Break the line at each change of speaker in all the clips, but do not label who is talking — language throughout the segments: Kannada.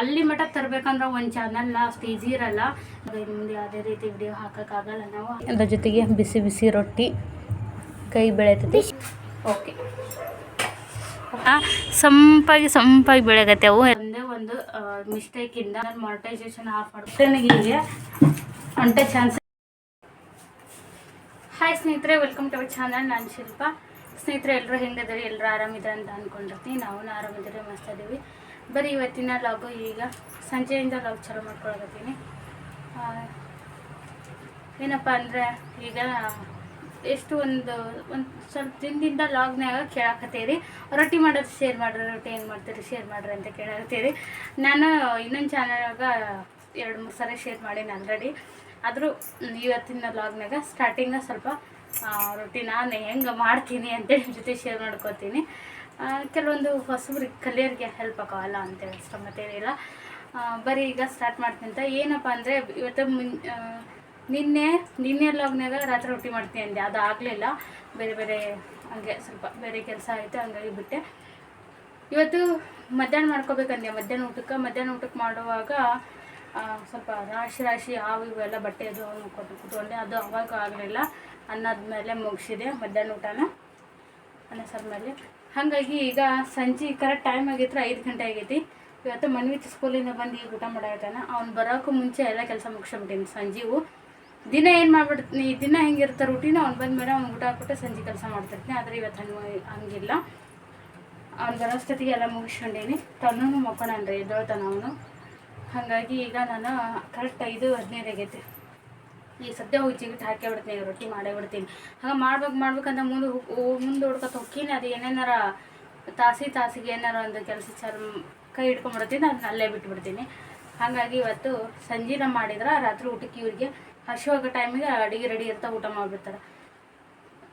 ಅಲ್ಲಿ ಮಟ್ಟ ತರಬೇಕಂದ್ರೆ ಒಂದು ಚಾನಲ್ ಲಾಸ್ಟ್ ಈಸಿ ಇರಲ್ಲ. ಮುಂದೆ ಯಾವುದೇ ರೀತಿ ವಿಡಿಯೋ ಹಾಕೋಕ್ಕಾಗಲ್ಲ ನಾವು. ಅದ್ರ ಜೊತೆಗೆ ಬಿಸಿ ಬಿಸಿ ರೊಟ್ಟಿ ಕೈ ಬೆಳೆತೈತಿ ಓಕೆ ಸಂಪಾಗಿ ಸಂಪಾಗಿ ಬೆಳೆಗತ್ತೆ ಅವು. ಒಂದೇ ಒಂದು ಮಿಸ್ಟೇಕಿಂದ ನಾನು ಮಾನಿಟೈಸೇಷನ್ ಆಫ್ ಮಾಡ್ತೇನೆ. ಹೀಗೆ. ಹೊಂಟೆ ಚಾನ್ಸ್ ಹಾಯ್ ಸ್ನೇಹಿತರೆ ವೆಲ್ಕಮ್ ಟು ಅವರ್ ಚಾನಲ್ ನಾನು ಶಿಲ್ಪ. ಸ್ನೇಹಿತರೆ ಎಲ್ಲರೂ ಹೆಂಗಿದ್ದಾರೆ? ಎಲ್ಲರೂ ಆರಾಮಿದ್ದಾರೆ ಅಂತ ಅನ್ಕೊಂಡಿರ್ತೀನಿ. ನಾವು ಆರಾಮಿದ್ದಾರೆ, ಮಸ್ತ್ ಬರೀ ಇವತ್ತಿನ ಲಾಗು ಈಗ ಸಂಜೆಯಿಂದ ಲಾಗ್ ಚಾಲೂ ಮಾಡ್ಕೊಳಕತ್ತೀನಿ. ಏನಪ್ಪ ಅಂದರೆ ಈಗ ಎಷ್ಟು ಒಂದು ಒಂದು ಸ್ವಲ್ಪ ದಿನದಿಂದ ಲಾಗ್ನಾಗ ಕೇಳಾಕತ್ತೀರಿ. ರೊಟ್ಟಿ ಮಾಡೋದು ಶೇರ್ ಮಾಡ್ರಿ, ರೊಟ್ಟಿ ಏನು ಮಾಡ್ತೀರಿ ಶೇರ್ ಮಾಡ್ರಿ ಅಂತ ಕೇಳಾಕತ್ತೀರಿ. ನಾನು ಇನ್ನೊಂದು ಚಾನಲ್ನಾಗ ಎರಡು, ಮೂರು ಸರಿ ಶೇರ್ ಮಾಡೀನಿ ಆಲ್ರೆಡಿ ಆದರೂ ಇವತ್ತಿನ ಲಾಗ್ನಾಗ ಸ್ಟಾರ್ಟಿಂಗ ಸ್ವಲ್ಪ ರೊಟ್ಟಿ ನಾನು ಹೆಂಗೆ ಮಾಡ್ತೀನಿ ಅಂತೇಳಿ ಜೊತೆ ಶೇರ್ ಮಾಡ್ಕೊತೀನಿ. ಕೆಲವೊಂದು ಹೊಸಬ್ರಿಗೆ ಕಲಿಯೋರಿಗೆ ಹೆಲ್ಪ್ ಆಗೋಲ್ಲ ಅಂತೇಳಿ ಅಷ್ಟು ಮತ್ತೇನಿಲ್ಲ ಬರೀ ಈಗ ಸ್ಟಾರ್ಟ್ ಮಾಡ್ತೀನಿ ಅಂತ ಏನಪ್ಪ ಅಂದರೆ ಇವತ್ತು ಮುನ್ ನಿನ್ನೆ ನಿನ್ನೆ ಲಾಗ್ನಾಗ ರಾತ್ರಿ ರೊಟ್ಟಿ ಮಾಡ್ತೀನಿ ಅಂದೆ. ಅದು ಆಗಲಿಲ್ಲ. ಬೇರೆ ಬೇರೆ ಹಂಗೆ ಸ್ವಲ್ಪ ಬೇರೆ ಕೆಲಸ ಆಯಿತು, ಹಂಗಾಗಿ ಬಿಟ್ಟೆ. ಇವತ್ತು ಮಧ್ಯಾಹ್ನ ಮಾಡ್ಕೋಬೇಕಂದೆ ಮಧ್ಯಾಹ್ನ ಊಟಕ್ಕೆ. ಮಧ್ಯಾಹ್ನ ಊಟಕ್ಕೆ ಮಾಡುವಾಗ ಸ್ವಲ್ಪ ರಾಶಿ ರಾಶಿ ಹಾವು ಇವೆಲ್ಲ ಬಟ್ಟೆ ಅದು ಕೊಟ್ಟು ಕುತ್ಕೊಂಡೆ. ಅದು ಅವಾಗ ಆಗಲಿಲ್ಲ. ಅನ್ನದ್ಮೇಲೆ ಮುಗಿಸಿದೆ ಮಧ್ಯಾಹ್ನ ಊಟನ. ಅನ್ನ ಮೇಲೆ. ಹಾಗಾಗಿ ಈಗ ಸಂಜೆ ಕರೆಕ್ಟ್ ಟೈಮ್ ಆಗಿದ್ರೆ ಐದು ಗಂಟೆ ಆಗೈತಿ. ಇವತ್ತು ಮನ್ವಿತ್ ಸ್ಕೂಲಿಂದ ಬಂದು ಈಗ ಊಟ ಮಾಡಾಕತ್ತಾನ. ಅವ್ನು ಬರೋಕ್ಕೂ ಮುಂಚೆ ಎಲ್ಲ ಕೆಲಸ ಮುಗಿಸ್ಬಿಟ್ಟೀನಿ ಸಂಜೆವು ದಿನ ಏನು ಮಾಡ್ಬಿಡ್ತೀನಿ ದಿನ ಹೆಂಗಿರ್ತಾರೆ ರೂಟೀನ್ ಅವ್ನು ಬಂದ ಮೇಲೆ ಅವ್ನು ಊಟ ಹಾಕ್ಬಿಟ್ಟು ಸಂಜೆ ಕೆಲಸ ಮಾಡ್ತಿರ್ತೀನಿ. ಆದರೆ ಇವತ್ತು ಹಂಗೆ ಹಂಗಿಲ್ಲ. ಅವ್ನು ಬರೋಷ್ಟೊತ್ತಿಗೆ ಎಲ್ಲ ಮುಗಿಸ್ಕೊಂಡೀನಿ. ತನ್ನೂ ರೀ ಎದ್ದೋಳ್ತಾನ ಅವನು. ಹಾಗಾಗಿ ಈಗ ನಾನು ಕರೆಕ್ಟ್ ಐದು ಹದಿನೈದು ಆಗೈತೆ. ಈಗ ಸದ್ಯ ಹೋಗಿ ಜಿಗಿಟ್ ಹಾಕೇ ಬಿಡ್ತೀನಿ, ರೊಟ್ಟಿ ಮಾಡೇ ಬಿಡ್ತೀನಿ. ಹಂಗೆ ಮಾಡ್ಬೇಕು ಮಾಡ್ಬೇಕಂತ ಮುಂದೆ ಮುಂದೆ ಹುಡ್ಕೊತ ಹೋಗ್ತೀನಿ ಅದು ಏನೇನಾರ ತಾಸಿ ತಾಸಿಗೆ ಏನಾರ ಒಂದು ಕೆಲಸ ಚರ್ ಕೈ ಹಿಡ್ಕೊಂಡ್ಬಿಡ್ತೀನಿ ಅದನ್ನ ಅಲ್ಲೇ ಬಿಟ್ಬಿಡ್ತೀನಿ. ಹಾಗಾಗಿ ಇವತ್ತು ಸಂಜೆನ ಮಾಡಿದ್ರೆ, ರಾತ್ರಿ ಊಟಕ್ಕೆ ಇವ್ರಿಗೆ ಹಸಿವಾಗ ಟೈಮಿಗೆ ಅಡುಗೆ ರೆಡಿ ಅಂತ ಊಟ ಮಾಡಿಬಿಡ್ತಾರೆ.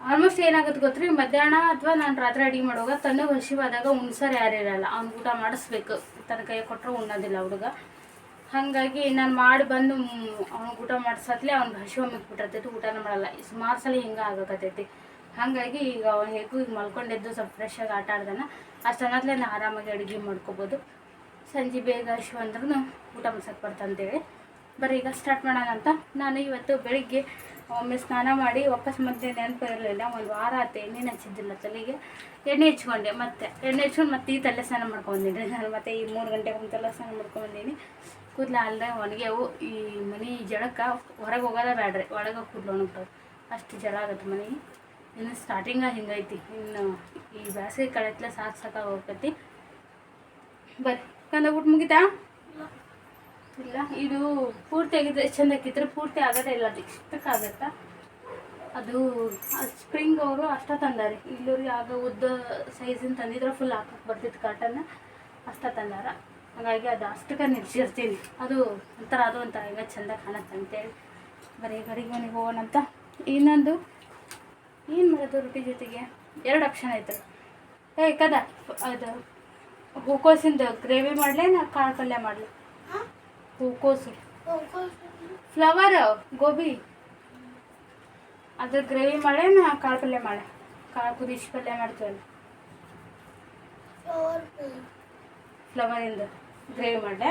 ಆಲ್ಮೋಸ್ಟ್ ಏನಾಗುತ್ತೆ ಗೊತ್ತ್ರಿ? ಮಧ್ಯಾಹ್ನ ಅಥವಾ ನಾನು ರಾತ್ರಿ ಅಡುಗೆ ಮಾಡುವಾಗ ತನ್ನ ಹಸಿವಾದಾಗ ಉಣ್ಸರ್ ಯಾರು ಇರಲ್ಲ, ಅವ್ನು ಊಟ ಮಾಡಿಸ್ಬೇಕು. ತನ್ನ ಕೈ ಕೊಟ್ಟರೆ ಉಣ್ಣೋದಿಲ್ಲ ಹುಡುಗ. ಹಾಗಾಗಿ ನಾನು ಮಾಡಿ ಬಂದು ಅವ್ನಿಗೆ ಊಟ ಮಾಡಿಸತ್ಲೆ ಅವ್ನಿಗೆ ಹಸಿ ಬಿಟ್ಟಿರ್ತೈತಿ, ಊಟನೂ ಮಾಡಲ್ಲ. ಸುಮಾರು ಸಲ ಹಿಂಗೆ ಆಗಕತ್ತೈತಿ. ಹಾಗಾಗಿ ಈಗ ಅವ್ನು ಹೇಗೂ ಈಗ ಮಲ್ಕೊಂಡಿದ್ದು ಸ್ವಲ್ಪ ಫ್ರೆಶ್ ಆಗಿ ಆಟ ಆಡ್ದಾನ ಅಷ್ಟನ್ನತ್ಲೆ ನಾನು ಆರಾಮಾಗಿ ಅಡುಗೆ ಮಾಡ್ಕೋಬೋದು. ಸಂಜೆ ಬೇಗ ಹಸಿವು ಅಂದ್ರೂ ಊಟ ಮಾಡ್ಸಕ್ಕೆ ಬರ್ತಂತೇಳಿ. ಬರೀ ಈಗ ಸ್ಟಾರ್ಟ್ ಮಾಡೋಣ ಅಂತ. ನಾನು ಇವತ್ತು ಬೆಳಿಗ್ಗೆ ಒಮ್ಮೆ ಸ್ನಾನ ಮಾಡಿ ವಾಪಸ್ ಮತ್ತೆ ನೆನಪು ಇರಲಿಲ್ಲ, ಒಂದು ವಾರ ಆಯ್ತು ಎಣ್ಣೆ ಹಚ್ಚಿದ್ದಿಲ್ಲ ತಲೆಗೆ. ಎಣ್ಣೆ ಹಚ್ಕೊಂಡೆ, ಮತ್ತೆ ಎಣ್ಣೆ ಹಚ್ಕೊಂಡು ಮತ್ತೆ ಈ ತಲೆ ಸ್ನಾನ ಮಾಡ್ಕೊಂಬಂದಿನಿ ನಾನು ಮತ್ತೆ ಈ ಮೂರು ಗಂಟೆಗೆ ತಲೆ ಸ್ನಾನ ಮಾಡ್ಕೊಂಬಂದೀನಿ ಕೂದಲು ಅಲ್ಲದೆ ಒಣಗ್ಯಾವು. ಈ ಮನೆ ಜಳಕ್ಕೆ ಹೊರಗೆ ಹೋಗೋದ ಬ್ಯಾಡ್ರಿ. ಒಳಗೆ ಕೂದಲು ಒಣಗ್ತಾವೆ. ಅಷ್ಟು ಜಳ ಆಗತ್ತೆ ಮನೆ ಇನ್ನು ಸ್ಟಾರ್ಟಿಂಗ ಹಿಂಗೈತಿ. ಇನ್ನು ಈ ಬೇಸಿಗೆ ಕಳೆತ್ಲೆ ಸಾಕು ಸಾಕಾಗಿ ಹೋಗ್ತೈತಿ. ಬರ್ರಿ. ಕಂದ ಊಟ ಮುಗಿತಾ? ಇಲ್ಲ. ಇದು ಪೂರ್ತಿ ಆಗಿದೆ ಚಂದ ಕಿತ್ತರೆ ಪೂರ್ತಿ ಆಗೋದೇ ಇಲ್ಲ. ಅದು ಇಷ್ಟಕ್ಕಾಗತ್ತಾ ಅದು ಸ್ಪ್ರಿಂಗ್ ಅವರು ಅಷ್ಟ ತಂದಾರೆ. ಇಲ್ಲೂರಿಗೆ ಆಗ ಉದ್ದ ಸೈಜಿನ ತಂದಿದ್ರೆ ಫುಲ್ ಹಾಕಕ್ಕೆ ಬರ್ತಿತ್ತು ಕಾಟನ್ನ ಅಷ್ಟ ತಂದಾರ. ಹಾಗಾಗಿ ಅದು ಅಷ್ಟಕ್ಕೆ ನಿಲ್ಸಿರ್ತೀನಿ ಅದು ಒಂಥರ ಅದು ಒಂಥರ ಈಗ ಚಂದ ಕಾಣತ್ತೆ ಅಂತೇಳಿ ಬರೀ ಗಡಿಗೆ ಮನೆಗೆ ಹೋಗೋಣ ಅಂತ. ಇನ್ನೊಂದು ಏನು ಮಾಡೋದು ರೊಟ್ಟಿ ಜೊತೆಗೆ? ಎರಡು ಆಪ್ಷನ್ ಐತೆ ಏ ಕದ ಅದು ಹೂಕೋಸಿಂದ ಗ್ರೇವಿ ಮಾಡಲೇ ನಾ ಕಾಳು ಪಲ್ಯ ಮಾಡಲಿ? ಹೂಕೋಸು. ಫ್ಲವರ್ ಗೋಬಿ. ಅದ್ರ ಗ್ರೇವಿ ಮಾಡೇ ನಾ ಕಾಳು ಪಲ್ಯ ಮಾಡೆ ಕಾಳು ಕುದಿಸಿ ಪಲ್ಯ ಮಾಡ್ತೀವಲ್ಲ? ಫ್ಲವರಿಂದ ಗ್ರೇವಿ ಮಾಡಿ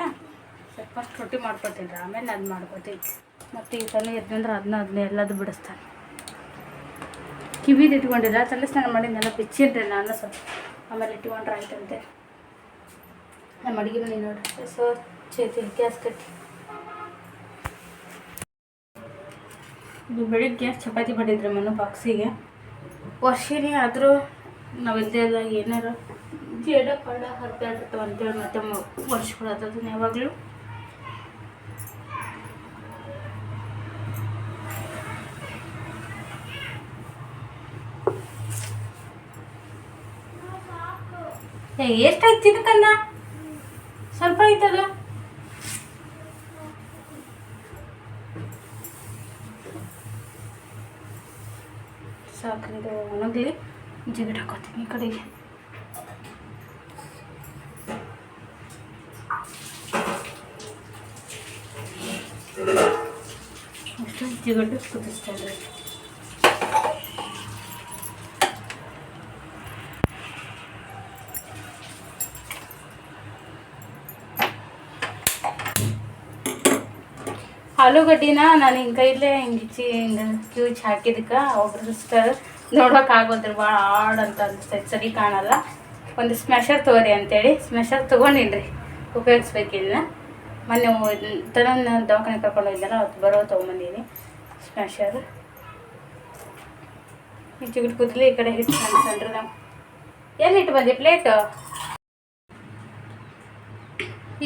ಸ್ವಲ್ಪ ರೊಟ್ಟಿ ಮಾಡ್ಕೊತೀನಿ ಆಮೇಲೆ ಅದು ಮಾಡ್ಕೊತೀನಿ. ಮತ್ತು ಈ ತಲೆ ಎದ್ದಂದ್ರೆ ಅದನ್ನ ಅದನ್ನ ಎಲ್ಲದು ಬಿಡಿಸ್ತಾನೆ. ಕಿವಿದು ಇಟ್ಕೊಂಡಿಲ್ಲ ತಲೆ ಸ್ನಾನ ಮಾಡಿದ್ನೆಲ್ಲ ಬಿಚ್ಚಿದ್ರೆ ನಾನು ಸ್ವಲ್ಪ. ಆಮೇಲೆ ಇಟ್ಕೊಂಡ್ರೆ ಆಯ್ತಂತೆ ನಮ್ಮ ಅಡುಗೆ ಮನೆ ನೋಡಿ. ಸೊ ಚೇತಿ ಗ್ಯಾಸ್ ಕಟ್ಟಿ. ಇದು ಬೆಳಿಗ್ಗೆ ಚಪಾತಿ ಮಾಡಿದ್ರಿ ಮನು ಬಾಕ್ಸಿಗೆ. ವರ್ಷಿನಿ ಆದರೂ ನಾವಿಲ್ಲದೆ ಇದ್ದಾಗ ಏನಾರು ಜೇಡ ಪಡ ಹರಿದಾಡಿರ್ತಾವ ಅಂತೇಳಿ ಮತ್ತೆ ವರ್ಷಗಳಾದದನ್ನ ಯಾವಾಗಲೂ ಎಷ್ಟಾಯ್ತು ತಿನ್ಕಂದ ಸ್ವಲ್ಪ ಐತದ ಸಾಕು ಇದು ಒಣಗಲಿ. ಜಿಗಿಟ್ ಹಾಕೋತೀನಿ ಈ ಕಡೆಗೆ. ಇದ್ರಿ ಆಲೂಗಡ್ಡಿನ ನಾನು ಹಿಂಗೆ ಕೈಲೇ ಹಿಂಗೆ ಇಚ್ಚಿ ಹಿಂಗೆ ಕ್ಯೂಚ್ ಹಾಕಿದಕ್ಕೆ ಒಬ್ರು ಸಿಸ್ಟರ್ ನೋಡೋಕೆ ಆಗೋದ್ರ ಭಾಳ ಆಡ್ ಅಂತ ಅನಿಸ್ತೈತೆ ಸರಿ ಕಾಣಲ್ಲ. ಒಂದು ಸ್ಮ್ಯಾಶರ್ ತಗೋರಿ ಅಂತೇಳಿ ಸ್ಮ್ಯಾಶರ್ ತೊಗೊಂಡಿನ್ರಿ ಉಪಯೋಗಿಸ್ಬೇಕಿನ್ನ ಮೊನ್ನೆ ತನ್ನ ದವಾಖಾನೆ ಕರ್ಕೊಂಡು ಅವತ್ತು ಬರೋ ತೊಗೊಂಬಂದೀನಿ ಚಿಗುಟ್ ಕೂದಲಿ ಈ ಕಡೆ ಹಿಟ್ಟು ಕಾಣಿಸ್ಕೊಂಡ್ರಿ ನಾವು ಎಲ್ಲಿ ಇಟ್ಟು ಬಂದೆ ಪ್ಲೇಟು?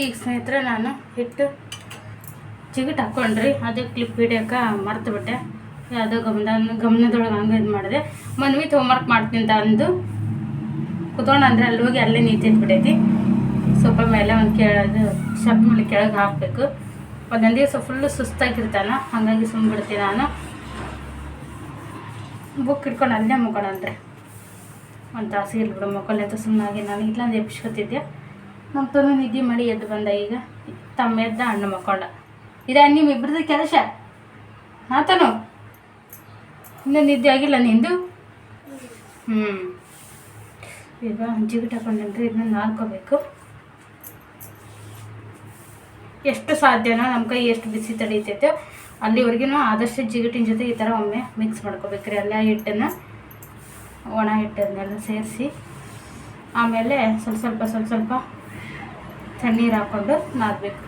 ಈಗ ಸ್ನೇಹಿತರೆ ನಾನು ಹಿಟ್ಟು ಚಿಗುಟ್ ಹಾಕ್ಕೊಂಡ್ರಿ ಅದೇ ಕ್ಲಿಪ್ ಹಿಡಿಯೋಕೆ ಮರ್ತು ಬಿಟ್ಟೆ. ಯಾವುದೋ ಗಮನ ಗಮನದೊಳಗೆ ಹಂಗೆ ಇದು ಮಾಡಿದೆ. ಮನ್ವಿ ಹೋಮ್ವರ್ಕ್ ಮಾಡ್ತೀನಿ ಅಂತ ಅಂದು ಕುತ್ಕೊಂಡು ಅಂದರೆ ಅಲ್ಲಿ ಹೋಗಿ ಅಲ್ಲೇ ನಿಂತಿದ್ಬಿಟ್ಟೈತಿ ಸ್ವಲ್ಪ ಮೇಲೆ ಒಂದು ಕೇಳೋದು ಶಬ್ದ ಮೇಲೆ ಕೆಳಗೆ ಹಾಕಬೇಕು. ಒಂದೊಂದು ದಿವಸ ಫುಲ್ಲು ಸುಸ್ತಾಗಿರ್ತಾನ ಹಾಗಾಗಿ ಸುಮ್ಮನೆ ನಾನು. ಬುಕ್ ಇಟ್ಕೊಂಡು ಅಲ್ಲೇ ಮುಕ್ಕೊಳಂದ್ರೆ ಒಂದು ತಾಸು ಇಲ್ಬಿಡು ಅಂತ ಸುಮ್ಮನಾಗಿ ನಾನು. ಇಲ್ಲಾಂದ್ರೆ ಎಬ್ಸ್ಕೊತಿದ್ದೆ ನಮ್ಮ ತನು ನಿದ್ದೆ ಮಾಡಿ ಎದ್ದು ಬಂದ ಈಗ. ತಮ್ಮ ಎದ್ದ ಅಣ್ಣ ಮಕ್ಕೊಂಡ. ನೀವು ನಿಮ್ಮಿಬ್ರದ್ದು ಕೆಲಸ? ಆತನು? ಇನ್ನೂ ನಿದ್ದೆ ಆಗಿಲ್ಲ ನಿಂದು? ಹ್ಞೂ ಈಗ ಜಿಗಿಟ್ ಹಾಕೊಂಡ್ರೆ ಇದನ್ನ ನಾಲ್ಕೋಬೇಕು. ಎಷ್ಟು ಸಾಧ್ಯನೋ ನಮ್ಮ ಕೈ ಎಷ್ಟು ಬಿಸಿ ತಡೀತೈತೆ ಅಲ್ಲಿವರೆಗೂ ಆದಷ್ಟು ಜಿಗಟಿನ ಜೊತೆ ಈ ಥರ ಒಮ್ಮೆ ಮಿಕ್ಸ್ ಮಾಡ್ಕೋಬೇಕ್ರಿ. ಎಲ್ಲ ಹಿಟ್ಟನ್ನು, ಒಣ ಹಿಟ್ಟನ್ನೆಲ್ಲ ಸೇರಿಸಿ, ಆಮೇಲೆ ಸ್ವಲ್ಪ ಸ್ವಲ್ಪ ಸ್ವಲ್ಪ ಸ್ವಲ್ಪ ತಣ್ಣೀರು ಹಾಕ್ಕೊಂಡು ನಾದಬೇಕು.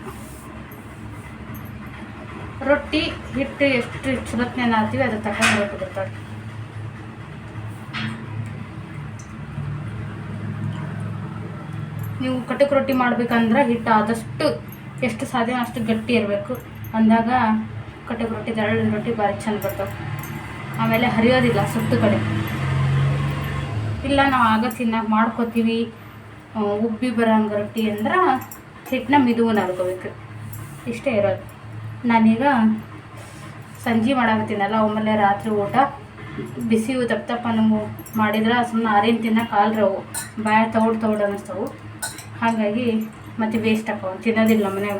ರೊಟ್ಟಿ, ಹಿಟ್ಟು ಎಷ್ಟು ಚಲೋತ್ನೇ ನಾದ್ತೀವಿ ಅದು ತಗೊಂಡು ಬರ್ತಾವೆ ನೀವು ಕಟಕ್ ರೊಟ್ಟಿ ಮಾಡ್ಬೇಕಂದ್ರೆ ಹಿಟ್ಟು ಆದಷ್ಟು ಎಷ್ಟು ಸಾಧ್ಯ ಅಷ್ಟು ಗಟ್ಟಿ ಇರಬೇಕು. ಅಂದಾಗ ಕಟಕ್ ರೊಟ್ಟಿ ದರಳಿನ ರೊಟ್ಟಿ ಭಾರಿ ಚೆಂದ ಬರ್ತವೆ. ಆಮೇಲೆ ಹರಿಯೋದಿಲ್ಲ ಸುತ್ತು ಕಡೆ. ಇಲ್ಲ ನಾವು ಆಗ ತಿನ್ನಕ್ಕೆ ಮಾಡ್ಕೋತೀವಿ. ಉಬ್ಬಿ ಬರೋಂಗ ರೊಟ್ಟಿ ಅಂದ್ರೆ ಹಿಟ್ಟನ್ನ ಮಿದುವು ನಡ್ಕೋಬೇಕು ಇಷ್ಟೇ ಇರೋದು. ನಾನೀಗ ಸಂಜೆ ಮಾಡಾಕತ್ತೀನಲ್ಲ ಆಮೇಲೆ ರಾತ್ರಿ ಊಟ. ಬಿಸಿ ತಪ್ಪ ತಪ್ಪ ನಮಗೂ ಮಾಡಿದ್ರೆ ಸುಮ್ಮನೆ ಆರೇನು ತಿನ್ನೋಕೆ ಕಾಲ್ರವು ಬಾಯ ತೌಡ್ ತೌಡು ಅನ್ನಿಸ್ತವು. ಹಾಗಾಗಿ ಮತ್ತೆ ವೇಸ್ಟ್ ಹಾಕೋ ತಿನ್ನೋದಿಲ್ಲ ಮನ್ಯಾಗ.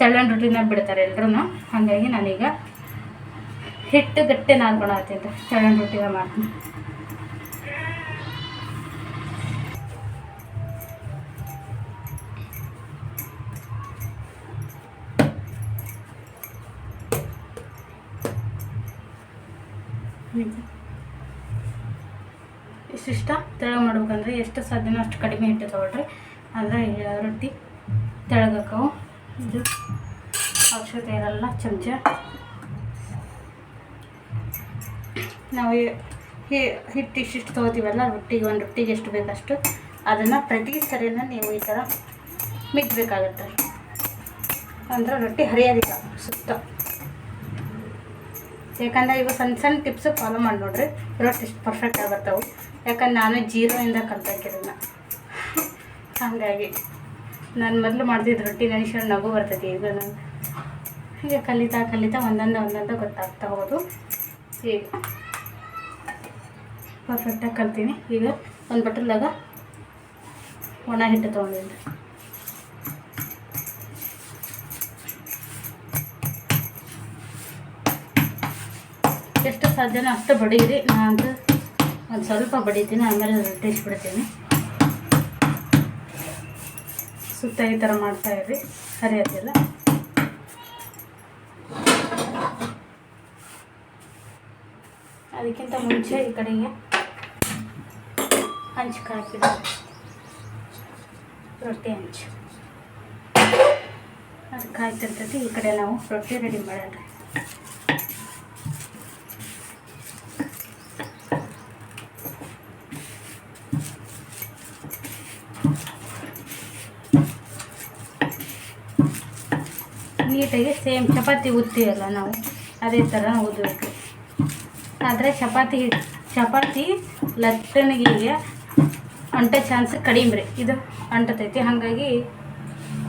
ತಳ್ಳನ್ ರೊಟ್ಟಿನ ಬಿಡ್ತಾರೆ ಎಲ್ಲರೂ ಹಾಗಾಗಿ ನಾನೀಗ ಹಿಟ್ಟು ಗಟ್ಟೆ ಗಟ್ಟಿ ಅತ್ಯಂತ ತೆಳ್ಳನ ರೊಟ್ಟಿನ ಮಾಡ್ತೀನಿ. ಇಷ್ಟಿಷ್ಟ ತೆಳಗೆ ಮಾಡ್ಬೇಕಂದ್ರೆ ಎಷ್ಟು ಸಾಧ್ಯನೋ ಅಷ್ಟು ಕಡಿಮೆ ಹಿಟ್ಟು ತೊಗೊಳ್ರಿ. ಅಂದರೆ ರೊಟ್ಟಿ ತೆಳಗಾಕವು ಇದು ಅವಶ್ಯಕತೆ ಇರಲ್ಲ, ಚಮಚ. ನಾವು ಹಿಟ್ಟು ಇಷ್ಟಿಷ್ಟು ತೊಗೋತೀವಲ್ಲ, ರೊಟ್ಟಿಗೆ ಒಂದು ರೊಟ್ಟಿಗೆ ಎಷ್ಟು ಬೇಕಷ್ಟು, ಅದನ್ನು ಪ್ರತಿ ಸರಿನ ನೀವು ಈ ಥರ ಮಿಗ್ಬೇಕಾಗತ್ತೆ ಅಂದ್ರೆ ರೊಟ್ಟಿ ಹರಿಯೋದಿಲ್ಲ, ಸುತ್ತ. ಯಾಕಂದರೆ ಇವು ಸಣ್ಣ ಸಣ್ಣ ಟಿಪ್ಸು ಫಾಲೋ ಮಾಡಿ ನೋಡ್ರಿ ರೊಟ್ಟಿ ಇಷ್ಟು ಪರ್ಫೆಕ್ಟಾಗಿ ಬರ್ತಾವೆ. ಯಾಕಂದ್ರೆ ನಾನು ಜೀರೋಯಿಂದ ಕಲ್ತಾಕಿರೋಣ ಹಾಗಾಗಿ ನಾನು ಮೊದಲು ಮಾಡ್ತಿದ್ದ ರೊಟ್ಟಿ ನೆನೆಸ್ಕೊಂಡು ನಗು ಬರ್ತೈತಿ ಈಗ ನಾನು ಹೀಗೆ ಕಲಿತಾ ಕಲಿತಾ ಒಂದೊಂದು ಒಂದೊಂದು ಗೊತ್ತಾಗ್ತಾ ಹೋಗೋದು ಈಗ ಪರ್ಫೆಕ್ಟಾಗಿ ಕಲ್ತೀನಿ. ಈಗ ಒಂದು ಬಟ್ಟಲ್ದಾಗ ಒಣ ಹಿಟ್ಟು ತೊಗೊಂಡಿದ್ದೆ. ಎಷ್ಟು ಸಾಧ್ಯನೋ ಅಷ್ಟು ಬಡೀರಿ ನಾನು ಒಂದು ಸ್ವಲ್ಪ ಬಡಿತೀನಿ, ಆಮೇಲೆ ರೊಟ್ಟಿಸ್ಬಿಡ್ತೀನಿ ಸುತ್ತ ಈ ಥರ ಮಾಡ್ತಾ ಇರಿ ಹರಿಯೋದಿಲ್ಲ ಅದಕ್ಕಿಂತ ಮುಂಚೆ ಈ ಕಡೆಗೆ ಹಂಚು ಹಾಕಿದ ರೊಟ್ಟಿ ಹಂಚು ಅದು ಕಾಯ್ತಿರ್ತೈತಿ, ಈ ಕಡೆ ನಾವು ರೊಟ್ಟಿ ರೆಡಿ ಮಾಡೋಣ ನೀಟಾಗಿ ಸೇಮ್ ಚಪಾತಿ ಉತ್ತೀವಲ್ಲ ನಾವು, ಅದೇ ಥರ ಉದ್ದಬೇಕು ಆದರೆ ಚಪಾತಿ ಚಪಾತಿ ಲಟ್ಟಣಿಗೆ ಅಂಟೋ ಚಾನ್ಸ್ ಕಡಿಮೆ ರೀ. ಇದು ಅಂಟತೈತಿ, ಹಾಗಾಗಿ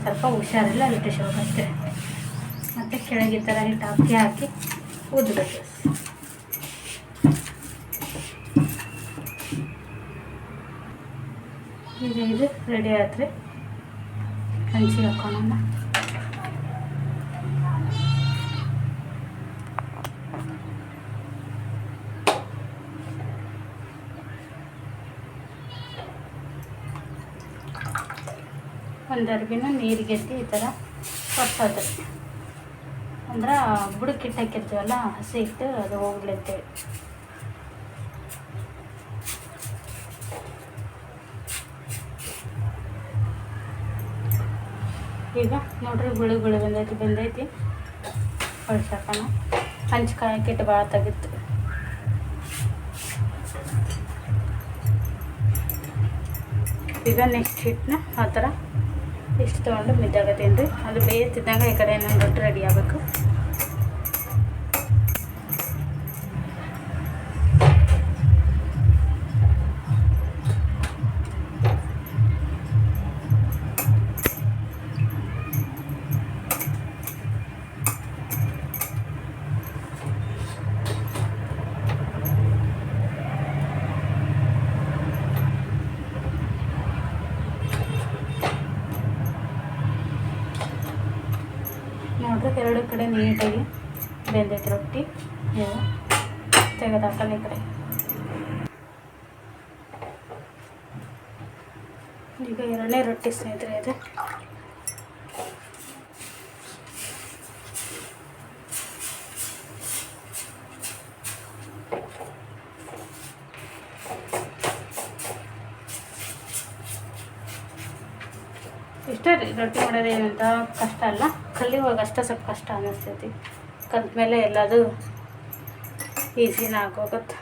ಸ್ವಲ್ಪ ಹುಷಾರಿಲ್ಲ ಲಟ್ಟಿಸ್ಬೇಕು ಅಷ್ಟೇ. ಮತ್ತು ಕೆಳಗೆ ಥರ ಹಿಟ್ಟು ಹಾಕಿ ಹಾಕಿ ಉದ್ದಬೇಕು ಈಗ ಇದು ರೆಡಿ ಆಯ್ತು ರೀ. ಹಂಚಿಗೆ ಹಾಕೋಣ ಒಂದು ಅರ್ಬಿನ ನೀರಿಗೆತ್ತಿ ಈ ಥರ ಕೊಟ್ಟೋದು ಅಂದ್ರೆ ಬುಡಕ್ಕಿಟ್ಟು ಹಾಕಿರ್ತೀವಲ್ಲ, ಹಸಿ ಇಟ್ಟು ಅದು ಹೋಗ್ಲಿ ಅಂತೇಳಿ ಈಗ ನೋಡ್ರಿ ಗುಳಿ ಗುಳಿ ಬಂದೈತಿ ಬಂದೈತಿ. ಹೊಳ್ಸಾಕಣ ಹಂಚ್ಕಾಯಿ ಕೆಟ್ಟು ಭಾಳ ತೆಗಿತ್ತು. ಈಗ ನೆಕ್ಸ್ಟ್ ಹಿಟ್ಟನ್ನ ಆ ಥರ ಇಷ್ಟು ತೊಗೊಂಡು ಮಿದ್ದಾಗತ್ತೇನು ರೀ ಅದು ಬೇಯುತ್ತಿದ್ದಾಗ ಈ ಕಡೆ ಇನ್ನೊಂದು ರೊಟ್ಟಿ ರೆಡಿ ಆಗಬೇಕು. ಕಡೆ ಈಗ ಎರಡನೇ ರೊಟ್ಟಿ ಸ್ನೇಹಿತರೆ ಇದೆ. ಇಷ್ಟೇ ರೀ, ರೊಟ್ಟಿ ಮಾಡೋದೇನಂತ ಕಷ್ಟ ಅಲ್ಲ. ಕಲಿಯುವಾಗ ಅಷ್ಟೇ ಸ್ವಲ್ಪ ಕಷ್ಟ ಅನ್ನಿಸ್ತೈತಿ ಕಲ್ತ ಮೇಲೆ ಎಲ್ಲದು ಈಸಿನ ಆಗೋಗುತ್ತೆ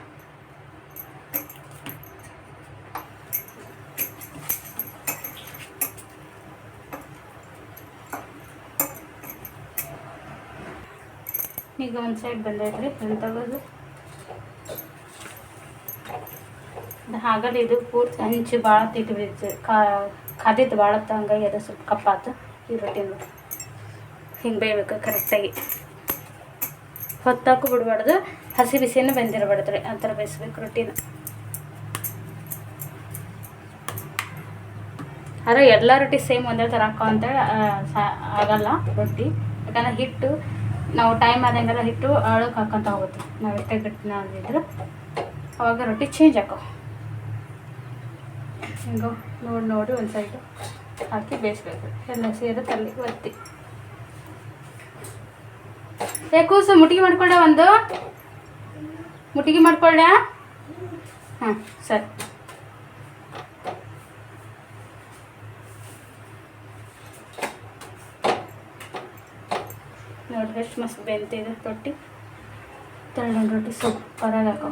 ಈಗ ಒಂದು ಸೈಡ್ ಬಂದೈತ್ರಿ ರೀ ತಗೋದು. ಹಾಗಲ್ಲ, ಇದು ಪೂರ್ತಿ ಹಂಚಿ ಭಾಳ ತಿಟ್ಟು ಕಾ ಕಾದಿದ್ದು ಭಾಳ ಹಂಗಾಗಿ ಅದು ಸ್ವಲ್ಪ ಕಪ್ಪಾತು. ಈ ರೊಟ್ಟಿನ ಹಿಂಗೆ ಬೇಯಬೇಕು ಕರೆಕ್ಟಾಗಿ ಹೊತ್ತಾಕು ಬಿಡಬಾರ್ದು. ಹಸಿ ಬಿಸಿಯನ್ನು ಬೆಂದಿರಬಾರ್ದು ರೀ ಆ ಥರ ಬೇಯಿಸ್ಬೇಕು ರೊಟ್ಟಿನ ಆದರೆ ಎಲ್ಲ ರೊಟ್ಟಿ ಸೇಮ್ ಒಂದೇ ಥರ ಹಾಕೋ ಅಂತೇಳಿ ಆಗಲ್ಲ ರೊಟ್ಟಿ. ಯಾಕಂದ್ರೆ ಹಿಟ್ಟು, ನಾವು ಟೈಮ್ ಆದಂಗೆಲ್ಲ ಹಿಟ್ಟು ಅಳಕ್ಕೆ ಹಾಕೊಂತ ಹೋಗುತ್ತೆ. ನಾವು ಎಷ್ಟೇ ಗಟ್ಟಿನ ಅಂದಿದ್ರೆ ಅವಾಗ ರೊಟ್ಟಿ ಚೇಂಜ್ ಹಾಕೋ. ಹಿಂಗೆ, ನೋಡಿ ನೋಡಿ ಒಂದು ಸೈಡು ಹಾಕಿ ಬೇಯಿಸ್ಬೇಕು. ಎಲ್ಲ ಸೇರುತ್ತೆ ಅಲ್ಲಿ ಒತ್ತಿ. ಏ, ಕೂಸು ಮುಟ್ಟಿಗೆ ಮಾಡ್ಕೊಳ್ಳೆ ಒಂದು. ಮುಟ್ಟಿಗೆ ಮಾಡ್ಕೊಳ್ಳೆ ಹಾಂ ಸರಿ. ನೋಡ್ರಿ ಎಷ್ಟು ಮಸ್ತ್ ಬೆಂತಿದೆ ರೊಟ್ಟಿ. ತಳ್ಳೊಂದು ರೊಟ್ಟಿ ಸೂಪರಾಗಿ ಹಾಕೋ.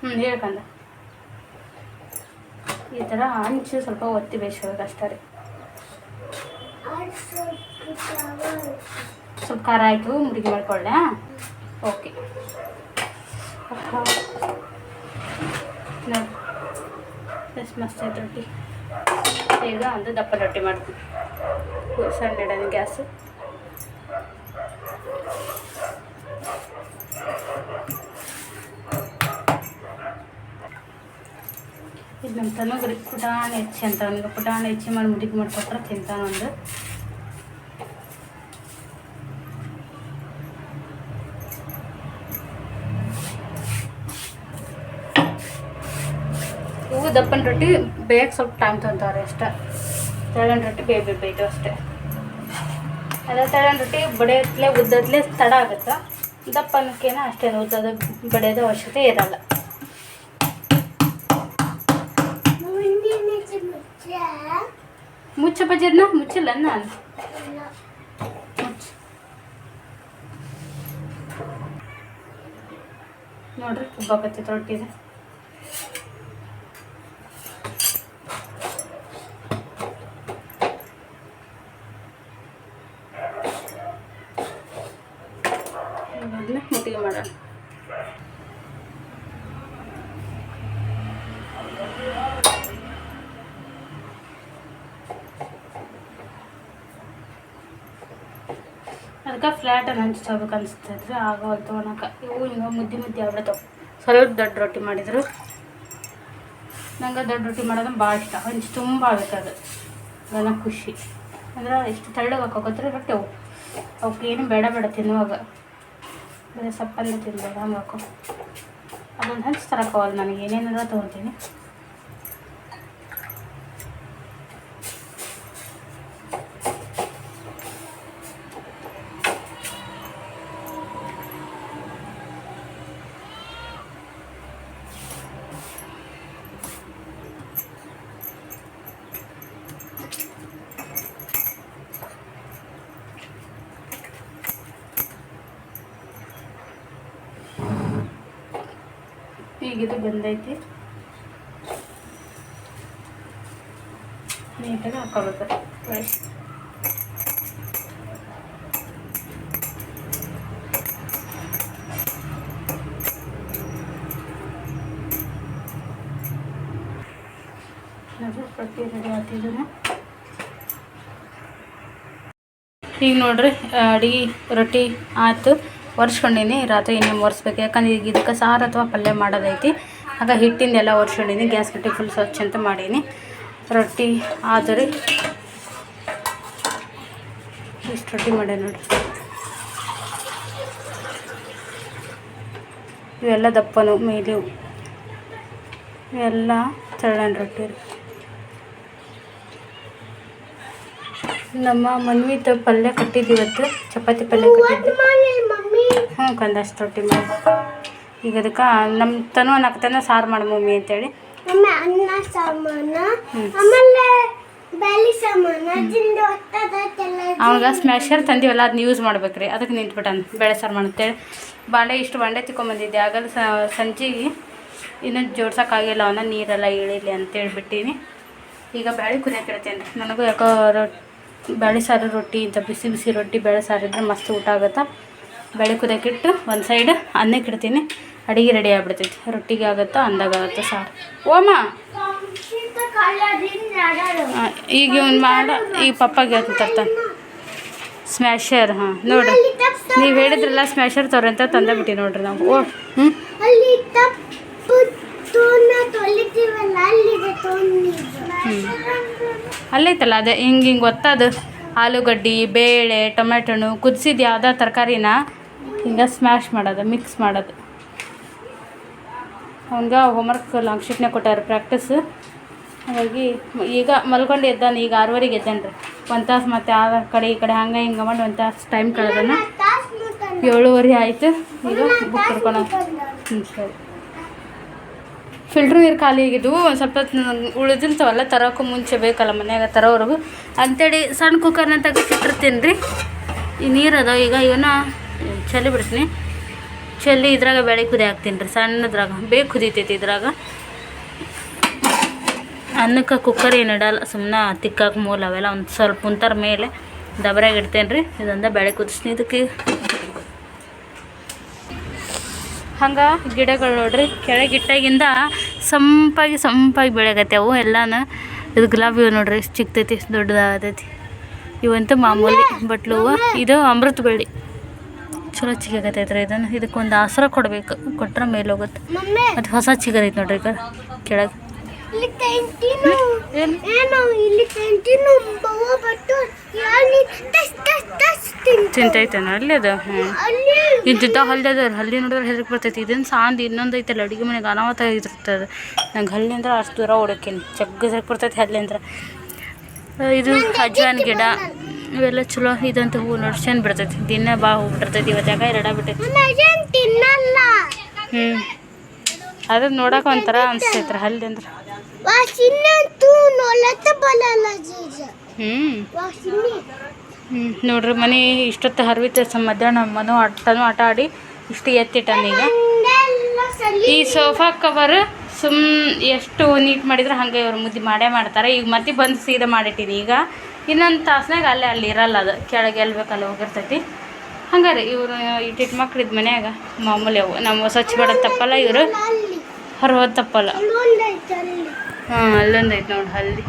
ಹ್ಞೂ ಹೇಳ್ಕಂದ ಈ ಥರ ಹಂಚು ಸ್ವಲ್ಪ ಒತ್ತಿ ಬೇಯಿಸ್ಬೇಕು ಅಷ್ಟೇ ರೀ. ಸ್ವಲ್ಪ ಖಾರ ಆಯಿತು ಮುಡಿಗೆ ಮಾಡ್ಕೊಳ್ಳೆ ಓಕೆ. ನೋಡಿ ಎಷ್ಟು ಮಸ್ತ್ ಆಯ್ತು ರೊಟ್ಟಿ ಈಗ ಒಂದು ದಪ್ಪ ರೊಟ್ಟಿ ಮಾಡ್ತೀನಿ ಸಣ್ಣ ಇಡೋದು ಗ್ಯಾಸು ಇದು ನಮ್ಮ ತನಗ್ರಿ ಪುಟಾಣ ಹೆಚ್ಚಿ ಅಂತ ಅವನಿಗೆ ಪುಟಾಣ ಹೆಚ್ಚಿ ಮಾಡಿ ಮುಡಿಗೆ ಮಾಡ್ಕೊಟ್ರೆ ತಿಂತಾನ ದಪ್ಪನ ರೊಟ್ಟಿ ಬೇಗ ಸ್ವಲ್ಪ ಟೈಮ್ ತಂತಾರೆ ಅಷ್ಟೇ. ತೆಳ್ಳನ ರೊಟ್ಟಿ ಬೇಗ ಬೇಕು ಅಷ್ಟೇ. ಅದೇ ತೆಳ್ಳನ ರೊಟ್ಟಿ ಬಡಿಯತ್ಲೆ ಉದ್ದತ್ಲೆ ತಡ ಆಗುತ್ತೆ? ದಪ್ಪನಕ್ಕೇನ ಅಷ್ಟೇನು ಉದ್ದದ ಬಡಿಯೋದು ಅವಶ್ಯಕತೆ ಇರಲ್ಲ. ಮುಚ್ಚ ಬಜ್ಜಿದ್ನ ಮುಚ್ಚಿಲ್ಲ ನಾನು ನೋಡ್ರಿ ತುಂಬ ಉಬ್ಬಾಕತ್ತೈತೆ ರೊಟ್ಟಿದೆ ಅದನ್ನ ಮುಟ್ಟಿಗೆ ಮಾಡೋಣ ಅದಕ್ಕೆ ಫ್ಲ್ಯಾಟನ್ನು ಹಂಚ್ಕೋಬೇಕು ಅನಿಸ್ತೈತ್ರಿ ಆಗೋಲ್ತು ಅನ್ನಕ್ಕೆ ಇವು ಹಿಂಗೆ ಮುದ್ದೆ ಮುದ್ದೆ ಆಗ್ಬಿಡ್ತಾವೆ ಸ್ವಲ್ಪ ದೊಡ್ಡ ರೊಟ್ಟಿ ಮಾಡಿದ್ರು. ನಂಗೆ ದೊಡ್ಡ ರೊಟ್ಟಿ ಮಾಡೋದು ಭಾಳ ಇಷ್ಟ. ಹಂಚು ತುಂಬ ಆಗ್ಬೇಕದು ಅದನ್ನ ಖುಷಿ. ಅಂದ್ರೆ ಎಷ್ಟು ತೆಳ್ಳಗೆ ಹಾಕೋಕತ್ರಿ ರೊಟ್ಟಿ ಅವು. ಅವಕ್ಕೆ ಏನು ಬೇಡ ಬೇಡ ತಿನ್ನುವಾಗ. ಬೇರೆ ಸಪ್ಪಂದು ತಿನ್ಬೇಡ ಹಂಗೆ ಹಾಕೋ. ಅದೊಂದು ಹಂಚು ತರಕೋವಲ್ಲ ನನಗೆ. ಏನೇನಾರ ತೊಗೊತೀನಿ. ಈಗ ಇದು ಬಂದೈತಿ. ನೀಟಾಗಿ ಹಾಕೋಬೇಕು ರೈಸ್ ಈಗ ನೋಡ್ರಿ ಅಡಿಗೆ ರೊಟ್ಟಿ ಆಯ್ತು. ಒರ್ಸ್ಕೊಂಡಿನಿ, ರಾತ್ರಿ ಇನ್ನೇನು ಒರೆಸ್ಬೇಕು? ಯಾಕಂದ್ರೆ ಈಗ ಇದಕ್ಕೆ ಸಾರು ಅಥವಾ ಪಲ್ಯ ಮಾಡೋದೈತಿ. ಆಗ ಹಿಟ್ಟಿಂದ ಎಲ್ಲ ಒರ್ಸ್ಕೊಂಡಿನಿ, ಗ್ಯಾಸ್ ಕಟ್ಟಿ ಫುಲ್ ಸ್ವಚ್ಛ ಅಂತ ಮಾಡೀನಿ. ರೊಟ್ಟಿ, ಆದರೆ ಇಷ್ಟು ರೊಟ್ಟಿ ಮಾಡ್ಯ ನೋಡಿರಿ. ಇವೆಲ್ಲ ದಪ್ಪನು, ಮೇಲಿವು. ಇವೆಲ್ಲ ತೆಳ್ಳನ ರೊಟ್ಟಿ ನಮ್ಮ ಮನ್ವಿತ ಪಲ್ಯ ಕಟ್ಟಿದ್ದು ಇವತ್ತು, ಚಪಾತಿ ಪಲ್ಯ ಕಟ್ಟಿದ್ದು ಹ್ಞೂ ಕಂದಷ್ಟು ರೊಟ್ಟಿ ಮಾಡಿ ಈಗ ಅದಕ್ಕೆ ನಮ್ಮ ತನು ಅನ್ನಕತ್ತಾನ ಸಾರು ಮಾಡಿ ಮಮ್ಮಿ ಅಂತೇಳಿ.
ಅಮ್ಮ ಅನ್ನ ಸಾಮಾನ
ಹ್ಮ್.
ಆಮೇಲೆ ಬ್ಯಾಲಿ ಸಾಮಾನ ತಿಂದು ಹೊತ್ತದಕ್ಕೆಲ್ಲ
ಅವ್ನಿಗೆ ಸ್ಮ್ಯಾಶರ್ ತಂದೀವಲ್ಲ ಅದನ್ನ ಯೂಸ್ ಮಾಡ್ಬೇಕ್ರಿ. ಅದಕ್ಕೆ ನಿಂತ್ಬಿಟ್ಟಾನ ಬೇಳೆ ಸಾರು ಮಾಡಂತೇಳಿ ಬಾಂಡೆ ಇಷ್ಟು ಬಾಂಡೆ ತಿಕೊಂಬಂದಿದ್ದೆ ಆಗಲ್ಲ ಸಂಜೆಗೆ ಇನ್ನೂ ಜೋಡ್ಸೋಕ್ಕಾಗಿಲ್ಲ. ಅವನ್ನ ನೀರೆಲ್ಲ ಇಳಿಲಿ ಅಂತೇಳ್ಬಿಟ್ಟೀನಿ. ಈಗ ಬ್ಯಾಳಿ ರೀ ನನಗೂ ಯಾಕೋ ರೊಟ್ಟಿ ಬ್ಯಾಳಿ ಸಾರು ರೊಟ್ಟಿ ಇಂಥ ಬಿಸಿ ಬಿಸಿ ರೊಟ್ಟಿ ಬೇಳೆ ಸಾರು ಇದ್ರೆ ಮಸ್ತ್ ಊಟ ಆಗುತ್ತಾ. ಬೇಳೆ ಕುದಕ್ಕಿಟ್ಟು ಒಂದು ಸೈಡ್ ಅನ್ನಕ್ಕೆ ಇಡ್ತೀನಿ. ಅಡುಗೆ ರೆಡಿ ಆಗ್ಬಿಡ್ತೈತಿ. ರೊಟ್ಟಿಗೆ ಆಗುತ್ತೋ ಅಂದಾಗ ಆಗುತ್ತೆ ಸಾರು. ಓಮ! ಈಗ ಇವ್ನು ಮಾಡ ಈಗ ಪಪ್ಪಾಗೆ ತರ್ತಾನೆ. ಸ್ಮ್ಯಾಶರ್ ಹಾಂ ನೋಡ್ರಿ ನೀವು ಹೇಳಿದ್ರಲ್ಲ ಸ್ಮ್ಯಾಶರ್ ತೋರಿ ಅಂತ ತಂದೆ ಬಿಟ್ಟಿ ನೋಡ್ರಿ ನಾವು. ಓ ಹ್ಞೂ ಅಲ್ಲೈತಲ್ಲ ಅದೇ ಹಿಂಗೆ ಹಿಂಗೆ ಒತ್ತದು. ಆಲೂಗಡ್ಡೆ ಬೇಳೆ ಟೊಮೆಟೊನು ಕುದಿಸಿದ ಯಾವುದೋ ತರಕಾರಿನ ಹಿಂಗೆ ಸ್ಮ್ಯಾಶ್ ಮಾಡೋದು ಮಿಕ್ಸ್ ಮಾಡೋದು. ಅವ್ನಿಗೆ ಹೋಮ್ವರ್ಕ್ ಲಾಂಗ್ ಶೀಟ್ನೇ ಕೊಟ್ಟಾರೆ ಪ್ರಾಕ್ಟೀಸ್ ಹಾಗಾಗಿ ಈಗ ಮಲ್ಕೊಂಡು ಎದ್ದಾನೆ, ಈಗ ಆರೂವರೆಗೆ ಎದ್ದಾನೆ ರೀ. ಒಂದು ತಾಸು ಮತ್ತೆ ಆ ಕಡೆ ಈ ಕಡೆ ಹಂಗೆ ಹಿಂಗೆ ಮಾಡಿ ಒಂದು ತಾಸು ಟೈಮ್ ಕಳೆದನ. ಏಳುವರೆ ಆಯಿತು, ಈಗ ಬುಕ್ ಕರ್ಕೊಂಡು ಹ್ಞೂ ಸರಿ. ಫಿಲ್ಟ್ರ್ ನೀರು ಖಾಲಿ ಆಗಿದ್ವು, ಒಂದು ಸ್ವಲ್ಪ ಉಳಿದಿಂತವಲ್ಲ ತರೋಕ್ಕೂ ಮುಂಚೆ ಬೇಕಲ್ಲ ಮನ್ಯಾಗ ತರೋವರೆಗೂ. ಅಂಥೇಳಿ ಸಣ್ಣ ಕುಕ್ಕರ್ನ ತೆಗೆದಿಟ್ಟಿರ್ತೀನಿ ರೀ. ಈ ನೀರು ಅದಾವ, ಈಗ ಇವನ್ನ ಚಲಿ ಬಿಡ್ತೀನಿ. ಚಲ್ಲಿ ಇದ್ರಾಗ ಬೆಳೆ ಕುದಿ ಹಾಕ್ತೀನಿ ರೀ, ಸಣ್ಣದ್ರಾಗ. ಬೇಗ ಕುದೀತೈತಿ ಇದ್ರಾಗ. ಅನ್ನಕ್ಕೆ ಕುಕ್ಕರ್ ಏನು ಇಡಲ್ಲ ಸುಮ್ಮನೆ ತಿಕ್ಕಾಕ ಮೂಲ ಅವೆಲ್ಲ ಒಂದು ಸ್ವಲ್ಪ ಕುಂತರ ಮೇಲೆ ದಬರಾಗ ಇಡ್ತೇನೆ ರೀ, ಇದೊಂದ ಬೆಳೆ ಕುದಿಸ್ತೀನಿ ಇದಕ್ಕೆ. ಹಂಗೆ ಗಿಡಗಳು ನೋಡ್ರಿ, ಕೆಳಗಿಟ್ಟಾಗಿಂದ ಸಂಪಾಗಿ ಸಂಪಾಗಿ ಬೆಳೆಗತ್ತವು ಎಲ್ಲಾನು. ಇದು ಗುಲಾಬಿ ಹೂವು ನೋಡ್ರಿ, ಚಿಕ್ತೈತಿ, ದೊಡ್ಡದಾಗತೈತಿ. ಇವಂತೂ ಮಾಮೂಲಿ ಬಟ್ಲು ಇದು ಅಮೃತ ಬಳ್ಳಿ. ಚಲೋ ಚಿಗಾಗತೈತ್ರಿ ಇದನ್ನು. ಇದಕ್ಕೊಂದು ಆಸರ ಕೊಡಬೇಕು ಕೊಟ್ರೆ ಮೇಲೆ ಹೋಗುತ್ತೆ.
ಮತ್ತು
ಅದು ಹೊಸ ಚಿಗದೈತಿ ನೋಡ್ರಿ ಈಗ ಕೆಳಗೆ. ತಿಂತೈತೇನ ಅಲ್ಲಿ ಅದು ಹ್ಞೂ ಇಂತಿಂತ ಅದ ಹಲ್ದಿ ನೋಡಿದ್ರೆ ಹೆದರಿಕೆ ಬರ್ತೈತಿ. ಇದನ್ನು ಸಾಂದ್ ಇನ್ನೊಂದು ಐತಲ್ಲ ಅಡುಗೆ ಮನೆಗೆ ಅನಾಹುತ ಇದಿರ್ತದೆ ನಂಗೆ ಹಲ್ಲಿ ಅಂದ್ರೆ ಅಷ್ಟು ದೂರ ಓಡೋಕೇನಿ. ಚಗ್ಗ ಹೆದರಿಕೆ ಬರ್ತೈತಿ ಹಲ್ಲಿ ಅಂದ್ರೆ. ಆ, ಇದು ಅಜ್ವಾನ್ ಗಿಡ. ಇವೆಲ್ಲ ಚಲೋ ಇದಂತ ಹೂ ನೋಡಿ ಚೆಂದ ಬಿಡ್ತೈತಿ. ದಿನ ಬಾ ಹೂ ಬಿಡ್ತೈತಿ. ಇವತ್ತಾಗ ಯಾಕೆ ಎರಡ ಬಿಟ್ಟೈತಿ? ಹ್ಞೂ ಅದು ನೋಡಕ್ಕೆ ಒಂಥರ ಅನ್ಸ್ತೈತ್ರಿ ಹಲ್ಲಿ ಅಂದ್ರೆ. ಹ್ಞೂ ಹ್ಞೂ ನೋಡ್ರಿ ಮನೆ ಇಷ್ಟೊತ್ತು ಹರಿವಿತ ಮಧ್ಯಾಹ್ನ ಮನು ಆಟನು ಆಟ ಆಡಿ ಇಷ್ಟು ಎತ್ತಿಟ್ಟಾನ ಈಗ. ಈ ಸೋಫಾ ಕವರ್ ಸುಮ್ ಎಷ್ಟು ನೀಟ್ ಮಾಡಿದ್ರೆ ಹಂಗೆ ಇವ್ರು ಮುದ್ದೆ ಮಾಡೇ ಮಾಡ್ತಾರೆ. ಈಗ ಮತ್ತೆ ಬಂದು ಸೀದಾ ಮಾಡಿಟ್ಟಿನಿ. ಈಗ ಇನ್ನೊಂದು ತಾಸ್ನಾಗ ಅಲ್ಲೇ ಅಲ್ಲಿ ಇರಲ್ಲ ಅದು. ಕೆಳಗೆ ಎಲ್ಲಿ ಬೇಕಲ್ಲಿ ಹೋಗಿರ್ತೈತಿ. ಹಂಗಾರೆ ಇವರು ಇಟ್ಟಿಟ್ಟು ಮಕ್ಳಿದ್ ಮನ್ಯಾಗ ಮಾಮೂಲಿ ಅವು. ನಮ್ಮ ಸ್ವಚ್ಛ ಮಾಡೋದು ತಪ್ಪಲ್ಲ ಇವರು.
ಅಲ್ಲಿ
ತಪ್ಪಲ್ಲ.
ಅಲ್ಲಿ
ಹಾಂ ಅಲ್ಲೊಂದು ಐತೆ ನೋಡಿ ಅಲ್ಲಿ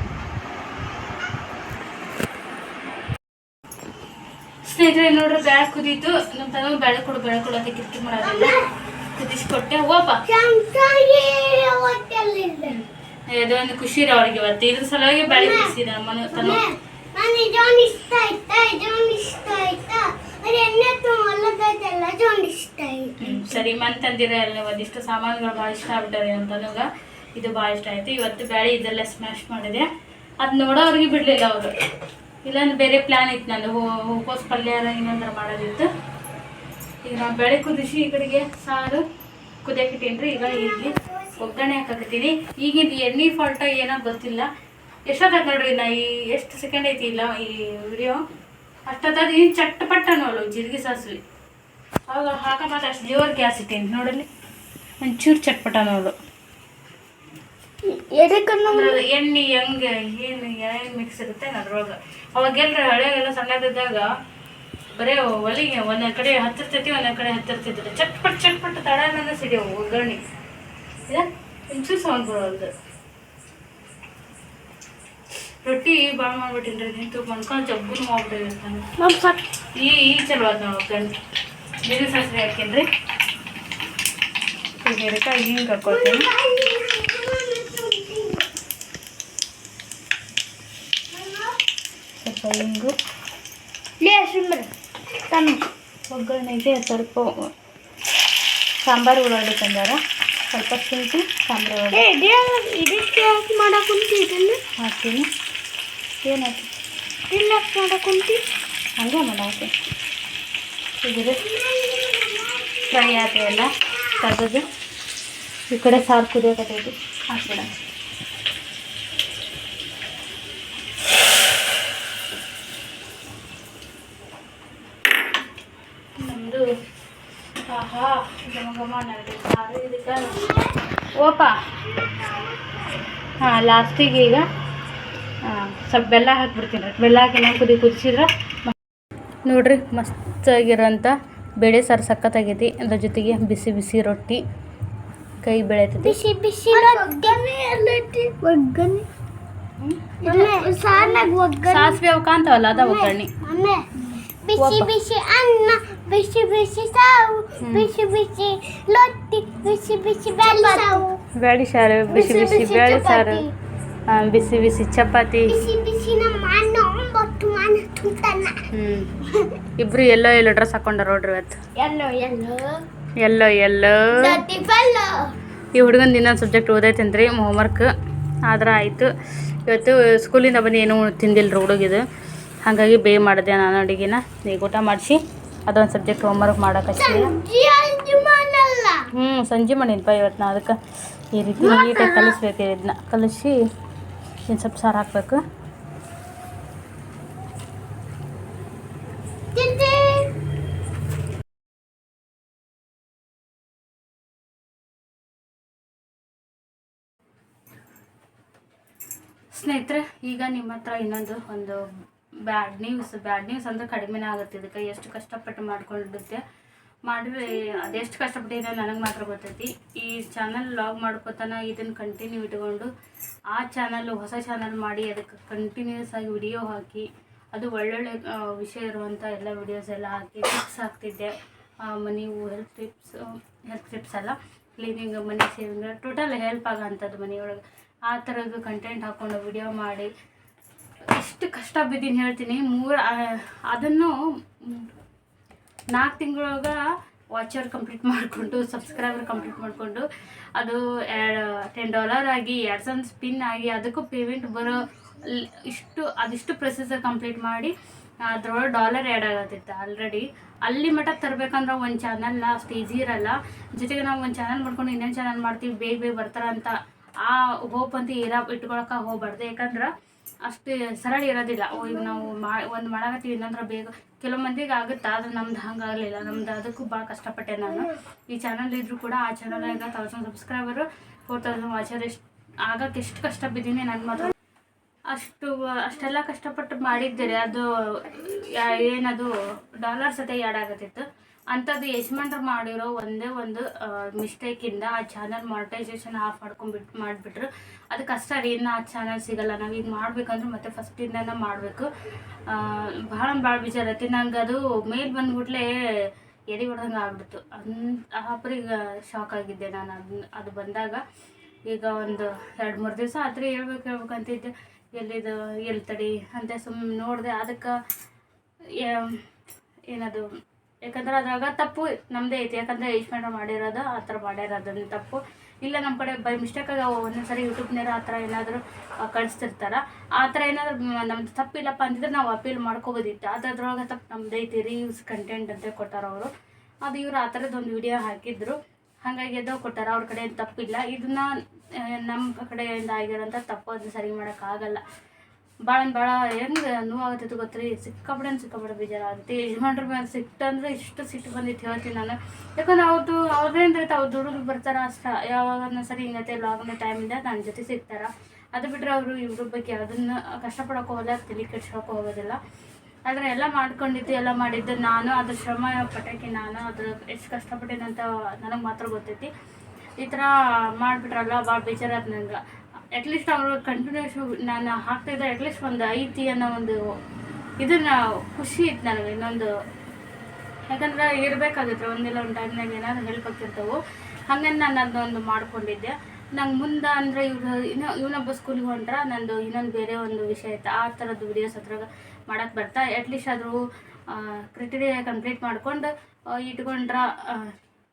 ಸ್ನೇಹಿತರೆ, ನೋಡ್ರಿ, ಬ್ಯಾಳೆ ಕುದೀತು. ನಮ್ಮ ತನಗೆ ಬ್ಯಾಳೆ ಕೊಡು ಬ್ಯಾಳೆ ಕೊಡು ಅಂತ ಕಿರ್ಕಿ ಮಾಡೋದಿಲ್ಲ ಕುದಿಸ್ಕೊಟ್ಟೆ ಹೋಪ ಅದೊಂದು ಖುಷಿ ರೀ ಅವ್ರಿಗೆ ಇವತ್ತು. ಇದ್ರ ಸಲುವಾಗಿ ಬೆಳೆ ಕುದಿಸಿದ ಮನ ಸರಿ ಮನ್ ತಂದಿರ ಎಲ್ಲ ಒಂದಿಷ್ಟು ಸಾಮಾನುಗಳು ಭಾಳ ಇಷ್ಟ ಆಗ್ಬಿಟ್ಟಾರೆ ಅಂತ ನನಗ. ಇದು ಭಾಳ ಇಷ್ಟ ಆಯ್ತು. ಇವತ್ತು ಬ್ಯಾಳಿ ಇದೆಲ್ಲ ಸ್ಮ್ಯಾಶ್ ಮಾಡಿದೆ. ಅದು ನೋಡೋವ್ರಿಗೆ ಬಿಡಲಿಲ್ಲ ಅವರು. ಇಲ್ಲಾಂದ್ರೆ ಬೇರೆ ಪ್ಲ್ಯಾನ್ ಇತ್ತು ನಾನು ಹೂ ಹೂಕೋಸ್ ಪಲ್ಯ ಏನಂದ್ರೆ ಮಾಡೋದಿತ್ತು. ಈಗ ನಾವು ಬೆಳೆ ಕುದಿಸಿ ಈ ಕಡೆಗೆ ಸಾರು ಕುದಿಯಾಕಿಟ್ಟೇನ್ರಿ ರೀ. ಈಗ ಇಲ್ಲಿ ಒಗ್ಗರಣೆ ಹಾಕಕತ್ತೀನಿ. ಈಗಿನ ಎಣ್ಣೆ ಫಾಲ್ಟ ಏನೋ ಗೊತ್ತಿಲ್ಲ. ಎಷ್ಟೊತ್ತಾಗ ನೋಡ್ರಿ ನಾ ಈ ಎಷ್ಟು ಸೆಕೆಂಡ್ ಐತಿ ಇಲ್ಲ ಈ ವಿಡಿಯೋ ಅಷ್ಟೊತ್ತಾದ ಈ ಚಟ್ಪಟ್ಟ ನೋಡು ಜೀರಿಗೆ ಸಾಸಿವೆ. ಅವಾಗ ಹಾಕ ಮತ್ತೆ ಅಷ್ಟು ಜೋರು ಗ್ಯಾಸ್ ಇಟ್ಟೇನಿ ನೋಡಲ್ಲಿ. ಒಂಚೂರು ಚಟ್ಪಟ ನೋಡು. ಎಣ್ಣೆ ಹೆಂಗೆ ಏನು ಏನು ಮಿಕ್ಸ್ ಇರುತ್ತೆ ಅದ್ರೊಳಗೆ. ಅವಾಗೆಲ್ಲ ಹಳೆಗೆಲ್ಲ ಸಣ್ಣದಿದ್ದಾಗ ಬರೇ ಒಲಿಗೆ ಒಂದೊಂದು ಕಡೆ ಹತ್ತಿರ್ತೈತಿ ಒಂದೊಂದು ಕಡೆ ಹತ್ತಿರ್ತಿದ್ರು ಚಟ್ಪಟ್ ಚಟ್ಪಟ್ ತಡನ ಸಿಡಿಯವು ಒಗ್ಗರಣೆ. ಇಂಚು ಸೌಂಡ್ ಬರೋದು ರೊಟ್ಟಿ ಭಾಳ ಮಾಡ್ಬಿಟ್ಟಿನ್ರಿ ನಿಂತು ಮನ್ಕೊಂಡು ಜಬ್ಬು ಮಾಡ್ಬಿಟ್ಟಿರ್ತಾನೆ ಈ ಈ ಚಲೋ ಅದ ನೋಡಿ ಒಗ್ಗರಣೆ ಬಿಳಿ ಹಾಕಿನ್ರಿ. ಹಿಂಗ್ ಹೀರೆಕಾಯಿ ಹಿಂಗೆ ಹಾಕೊಳ್ತೀನಿ. ಸ್ವಲ್ಪ ಹಿಂಗು.
ಲೇ ಸುಮ್ಮನೆ. ತನ್ನ
ಒಗ್ಗರಣೆಗೆ ಸ್ವಲ್ಪ ಸಾಂಬಾರು ಉಳ್ಳಾಗಡ್ಡಿ ತಂದಾರ. ಸ್ವಲ್ಪ ಶುಂಠಿ ಸಾಂಬಾರು
ಇದೇ ಇದಕ್ಕೆ ಹಾಕಿ ಮಾಡಕ್ಕುಂತಿ ಇದನ್ನು?
ಹಾಕ್ತೀನಿ ಏನಾಯ್ತು?
ಇಲ್ಲ ಮಾಡಕ್ಕುಂತಿ
ಹಂಗೆ ಮಾಡಾಕೆ. ಇದ್ರೆ ಫ್ರೈ ಆಯ್ತು ಎಲ್ಲ ತೆಗೆದು ಈ ಕಡೆ ಸಾರು ಕುದಿಯೋಕತ್ತೈತಿ. ಹಾಕ್ಬಿಡ ನಮ್ಮದು ಆಹಾ ಇದಕ್ಕೆ ಓಪ. ಹಾಂ ಲಾಸ್ಟಿಗೆ ಈಗ ಸ್ವಲ್ಪ ಬೆಲ್ಲ ಹಾಕ್ಬಿಡ್ತೀನಿ ಬೆಲ್ಲ ಹಾಕಿ ನಾವು ಕುದಿ ಕುದಿಸಿದ್ರೆ ನೋಡ್ರಿ ಮಸ್ತಾಗಿರೋಂಥ ಬೇಳೆ ಸಾರು ಸಖತ್ತಾಗೈತಿ. ಅದ್ರ ಜೊತೆಗೆ ಬಿಸಿ ಬಿಸಿ ರೊಟ್ಟಿ ಕೈ ಬೆಳೆತೈತಿ.
ಬಿಸಿ ಬಿಸಿ ಒಗ್ಗರಣೆ.
ಸಾಸಿವೆ ಅವು ಕಾಂತಾವಲ್ಲ ಅದ ಒಗ್ಗರಣೆ.
ಬಿಸಿ ಬಿಸಿ ಅನ್ನ ಬಿಸಿ ಬಿಸಿ ಸಾವು ಬಿಸಿ ಬಿಸಿ ಲೊಟ್ಟಿ ಬಿಸಿ ಬಿಸಿ
ಬೇಳೆ ಸಾರು ಬಿಸಿ ಬಿಸಿ ಬೇಳೆ ಸಾರು ಬಿಸಿ ಬಿಸಿ ಚಪಾತಿ ಇಬ್ರು ಎಲ್ಲೋ ಎಲ್ಲೋ ಡ್ರೆಸ್ ಹಾಕೊಂಡಾರ ನೋಡ್ರಿ ಇವತ್ತು.
ಎಲ್ಲೋ ಎಲ್ಲೋ
ಈ ಹುಡುಗನ ದಿನ ಸಬ್ಜೆಕ್ಟ್ ಹೋಮ್ ಹೋಮ್ವರ್ಕ್ ಆದ್ರೆ ಆಯಿತು. ಇವತ್ತು ಸ್ಕೂಲಿಂದ ಬಂದು ಏನೂ ತಿಂದಿಲ್ಲ ಹುಡುಗಿದು. ಹಾಗಾಗಿ ಬೇ ಮಾಡಿದೆ ನಾನು ಅಡುಗೆನ. ಈಗ ಊಟ ಮಾಡಿಸಿ. ಅದೊಂದು ಸಬ್ಜೆಕ್ಟ್ ಹೋಮ್ವರ್ಕ್ ಮಾಡೋಕೆ ಹ್ಞೂ ಸಂಜೆ ಮಾಡಿನಪ್ಪ ಇವತ್ತು ನಾ ಅದಕ್ಕೆ ಈ ರೀತಿ ನೀಟಾಗಿ ಕಲಿಸ್ಬೇಕು ಇದನ್ನ ಕಲಿಸಿ ಇನ್ನು ಸ್ವಲ್ಪ ಸಾರು ಹಾಕ್ಬೇಕು. ಸ್ನೇಹಿತರೆ ಈಗ ನಿಮ್ಮ ಹತ್ರ ಇನ್ನೊಂದು ಒಂದು ಬ್ಯಾಡ್ ನ್ಯೂಸ್ ಬ್ಯಾಡ್ ನ್ಯೂಸ್ ಅಂದ್ರೆ ಕಡಿಮೆನೇ ಆಗುತ್ತೆ ಇದಕ್ಕೆ. ಎಷ್ಟು ಕಷ್ಟಪಟ್ಟು ಮಾಡ್ಕೊಂಡಿರುತ್ತೆ ಮಾಡಿದ್ರೆ ಅದೆಷ್ಟು ಕಷ್ಟಪಟ್ಟಿದೆ ನನಗೆ ಮಾತ್ರ ಗೊತ್ತೈತಿ. ಈ ಚಾನಲ್ ಲಾಗ್ ಮಾಡ್ಕೋತಾನ ಇದನ್ನು ಕಂಟಿನ್ಯೂ ಇಟ್ಕೊಂಡು ಆ ಚಾನಲ್ ಹೊಸ ಚಾನಲ್ ಮಾಡಿ ಅದಕ್ಕೆ ಕಂಟಿನ್ಯೂಸ್ ಆಗಿ ವಿಡಿಯೋ ಹಾಕಿ, ಅದು ಒಳ್ಳೊಳ್ಳೆ ವಿಷಯ ಇರುವಂಥ ಎಲ್ಲ ವಿಡಿಯೋಸ್ ಎಲ್ಲ ಹಾಕಿ ಟಿಪ್ಸ್ ಹಾಕ್ತಿದ್ದೆ. Money health tips health tips ಅಲ್ಲ cleaning money saving total help ಆಗೋಂಥದ್ದು ಮನೆಯೊಳಗೆ. ಆ ಥರದ್ದು ಕಂಟೆಂಟ್ ಹಾಕ್ಕೊಂಡು ವಿಡಿಯೋ ಮಾಡಿ ಎಷ್ಟು ಕಷ್ಟ ಬಿದ್ದೀನಿ ಹೇಳ್ತೀನಿ. ಮೂರು ಅದನ್ನು ನಾಲ್ಕು ತಿಂಗಳೊಳಗ ವಾಚರ್ ಕಂಪ್ಲೀಟ್ ಮಾಡಿಕೊಂಡು ಸಬ್ಸ್ಕ್ರೈಬರ್ ಕಂಪ್ಲೀಟ್ ಮಾಡಿಕೊಂಡು, ಅದು ಟೆನ್ ಡಾಲರ್ ಆಗಿ, ಎರಡು ಸಾವಿರ ಸ್ಪಿನ್ ಆಗಿ, ಅದಕ್ಕೂ ಪೇಮೆಂಟ್ ಬರೋ ಇಷ್ಟು, ಅದಿಷ್ಟು ಪ್ರೊಸೆಸರ್ ಕಂಪ್ಲೀಟ್ ಮಾಡಿ, ಅದ್ರೊಳಗೆ ಡಾಲರ್ ಆ್ಯಡ್ ಆಗತ್ತಿತ್ತು ಆಲ್ರೆಡಿ ಅಲ್ಲಿ ಮಟ್ಟ ತರಬೇಕಂದ್ರೆ ಒಂದು ಚಾನಲ್ ಅಷ್ಟು ಈಸಿ ಇರಲ್ಲ. ಜೊತೆಗೆ ನಾವು ಒಂದು ಚಾನಲ್ ಮಾಡ್ಕೊಂಡು ಇನ್ನೊಂದು ಚಾನಲ್ ಮಾಡ್ತೀವಿ, ಬೇಗ ಬೇಗ ಬರ್ತಾರಂತ ಆ ಹೋಪ್ ಅಂತ ಇರ ಇಟ್ಕೊಳಕ್ಕೆ ಹೋಗ್ಬಾರ್ದು. ಯಾಕಂದ್ರೆ ಅಷ್ಟು ಸರಳ ಇರೋದಿಲ್ಲ. ಓ ಈಗ ನಾವು ಮಾ, ಒಂದು ಮಾಡಾಕತ್ತೀವಿ, ಇನ್ನಂದ್ರೆ ಬೇಗ. ಕೆಲವು ಮಂದಿಗೆ ಆಗುತ್ತೆ, ಆದ್ರೆ ನಮ್ದು ಹಂಗಾಗಲಿಲ್ಲ. ನಮ್ದು ಅದಕ್ಕೂ ಭಾಳ ಕಷ್ಟಪಟ್ಟೆ ನಾನು. ಈ ಚಾನಲ್ ಇದ್ರೂ ಕೂಡ ಆ ಚಾನಲ್ ಈಗ thousand subscriber four thousand watcher ಎಷ್ಟು ಆಗಕ್ಕೆ ಎಷ್ಟು ಕಷ್ಟ ಬಿದ್ದೀನಿ ನನ್ನ ಮಾತ್ರ. ಅಷ್ಟು, ಅಷ್ಟೆಲ್ಲ ಕಷ್ಟಪಟ್ಟು ಮಾಡಿದ್ದೀರಿ, ಅದು ಏನದು ಡಾಲರ್ಸ್ ಅದೇ ಆ್ಯಡ್ ಆಗತ್ತಿತ್ತು. ಅಂಥದ್ದು ಯಜಮಾನ್ರು ಮಾಡಿರೋ ಒಂದೇ ಒಂದು ಮಿಸ್ಟೇಕಿಂದ ಆ ಚಾನಲ್ ಮಾನಿಟೈಸೇಷನ್ ಆಫ್ ಮಾಡ್ಕೊಂಡ್ಬಿಟ್ಟು ಮಾಡಿಬಿಟ್ರು. ಅದಕ್ಕೆ ಅಷ್ಟೇ ರೀ, ಇನ್ನು ಆ ಚಾನಲ್ ಸಿಗಲ್ಲ. ನಾವು ಈಗ ಮಾಡ್ಬೇಕಂದ್ರೆ ಮತ್ತೆ ಫಸ್ಟಿಂದ ಮಾಡಬೇಕು. ಭಾಳ ಭಾಳ ಬೇಜಾರು ಐತಿ ನಂಗೆ ಅದು ಮೇಲ್ ಬಂದ್ಬಿಟ್ಲೆ ಎದೆ ಹೊಡೆದಂಗೆ ಆಗ್ಬಿಡ್ತು. ಅಂತ ಆಪರಿಗೆ ಶಾಕ್ ಆಗಿದ್ದೆ ನಾನು ಅದನ್ನ ಅದು ಬಂದಾಗ. ಈಗ ಒಂದು ಎರಡು ಮೂರು ದಿವಸ ಆದರೆ ಹೇಳ್ಬೇಕು ಹೇಳ್ಬೇಕಂತಿದ್ದೆ. ಎಲ್ಲಿದು ಎಲ್ಲಿ ತಡಿ ಅಂತ ಸುಮ್ಮನೆ ನೋಡಿದೆ. ಅದಕ್ಕೆ ಏನದು ಯಾಕಂದ್ರೆ ಅದ್ರಾಗ ತಪ್ಪು ನಮ್ಮದೇ ಐತಿ. ಯಾಕಂದ್ರೆ ಯಜಮಾನ್ರು ಮಾಡಿರೋದು ಆ ಥರ ಮಾಡಿರೋದನ್ನ ತಪ್ಪು. ಇಲ್ಲ ನಮ್ಮ ಕಡೆ ಬೈ ಮಿಸ್ಟೇಕಾಗಿ ಒಂದೊಂದು ಸರಿ ಯೂಟ್ಯೂಬ್ನೇರ ಆ ಥರ ಏನಾದರೂ ಕಳಿಸ್ತಿರ್ತಾರೆ ಆ ಥರ ಏನಾದರೂ ನಮ್ದು ತಪ್ಪಿಲ್ಲಪ್ಪ ಅಂತಿದ್ರೆ ನಾವು ಅಪೀಲ್ ಮಾಡ್ಕೋಬೋದಿತ್ತು. ಅದು ಅದ್ರೊಳಗೆ ತಪ್ಪು ನಮ್ದು ಐತಿ. ರೀಲ್ಸ್ ಕಂಟೆಂಟ್ ಅಂತ ಕೊಟ್ಟಾರ ಅವರು. ಅದು ಇವರು ಆ ಥರದ್ದು ಒಂದು ವಿಡಿಯೋ ಹಾಕಿದ್ರು. ಹಾಗಾಗಿ ಎದ್ದೋ ಕೊಟ್ಟಾರ. ಅವ್ರ ಕಡೆ ತಪ್ಪಿಲ್ಲ. ಇದನ್ನ ನಮ್ಮ ಕಡೆಯಿಂದ ಆಗಿರೋಂಥ ತಪ್ಪು ಅದನ್ನ ಸರಿ ಮಾಡೋಕ್ಕಾಗಲ್ಲ ಭಾಳ ಭಾಳ ಹೆಂಗೆ ನೋವಾಗತ್ತೈತೆ ಗೊತ್ತ್ರಿ? ಸಿಕ್ಕಾಪಡೆ ಸಿಕ್ಕಾಪಡೆ ಬೇಜಾರಾಗುತ್ತೆ ಯಜಮಾನ್ರ ಮೇಲೆ ಸಿಟ್ಟಂದ್ರೆ ಇಷ್ಟು ಸಿಟ್ಟು ಬಂದಿತ್ತು ಹೇಳ್ತೀನಿ ನಾನು. ಯಾಕಂದ್ರೆ ಅವ್ರದ್ದು ಅವ್ರದ್ದೇನು ಇರುತ್ತೆ, ಅವ್ರು ದುಡಿದು ಬರ್ತಾರ, ಅಷ್ಟ ಯಾವಾಗ ಸರಿ ಹಿಂಗತ್ತೆ ಲಾಗ್ನ ಟೈಮಿಂದ ನನ್ನ ಜೊತೆ ಸಿಗ್ತಾರೆ. ಅದು ಬಿಟ್ಟರೆ ಅವರು ಇವ್ರ ಬಗ್ಗೆ ಅದನ್ನ ಕಷ್ಟಪಡೋಕೆ ಹೋಗಲ್ಲ ತಲೆ ಕೆಡ್ಸೋಕೆ ಹೋಗೋದಿಲ್ಲ. ಆದರೆ ಎಲ್ಲ ಮಾಡ್ಕೊಂಡಿದ್ದು, ಎಲ್ಲ ಮಾಡಿದ್ದು ನಾನು, ಅದ್ರ ಶ್ರಮ ಪಟಾಕಿ ನಾನು, ಅದ್ರ ಎಷ್ಟು ಕಷ್ಟಪಟ್ಟಿದ್ದಂತ ನನಗೆ ಮಾತ್ರ ಗೊತ್ತೈತಿ. ಈ ಥರ ಮಾಡಿಬಿಟ್ರಲ್ಲ ಭಾಳ ಬೇಜಾರಾದ ನಂಗೆ. ಅಟ್ಲೀಸ್ಟ್ ಅವರು ಕಂಟಿನ್ಯೂಸ್ ನಾನು ಹಾಕ್ತಿದ್ದೆ ಅಟ್ಲೀಸ್ಟ್ ಒಂದು ಐತಿ ಅನ್ನೋ ಒಂದು ಇದನ್ನ ಖುಷಿ ಇತ್ತು ನನಗೆ. ಇನ್ನೊಂದು ಯಾಕಂದ್ರೆ ಇರಬೇಕಾಗುತ್ತೆ, ಒಂದಿಲ್ಲ ಒಂದು ಟೈಮ್ನಾಗ ಏನಾದ್ರು ಹೇಳ್ಕೊತಿರ್ತವೆ ಹಾಗೆ ನಾನು ಅದೊಂದು ಮಾಡ್ಕೊಂಡಿದ್ದೆ. ನಂಗೆ ಮುಂದೆ ಅಂದರೆ ಇವ್ರು ಇನ್ನೂ ಇವನೊಬ್ಬ ಸ್ಕೂಲಿಗೆ ಹೊಂಟ್ರ, ನಂದು ಇನ್ನೊಂದು ಬೇರೆ ಒಂದು ವಿಷಯ ಇತ್ತು. ಆ ಥರದ್ದು ವಿಡಿಯೋಸ್ ಹತ್ರ ಮಾಡಕ್ಕೆ ಬರ್ತಾ ಅಟ್ಲೀಸ್ಟ್ ಆದರೂ ಕ್ರಿಟೇರಿಯಾ ಕಂಪ್ಲೀಟ್ ಮಾಡ್ಕೊಂಡು ಇಟ್ಕೊಂಡ್ರ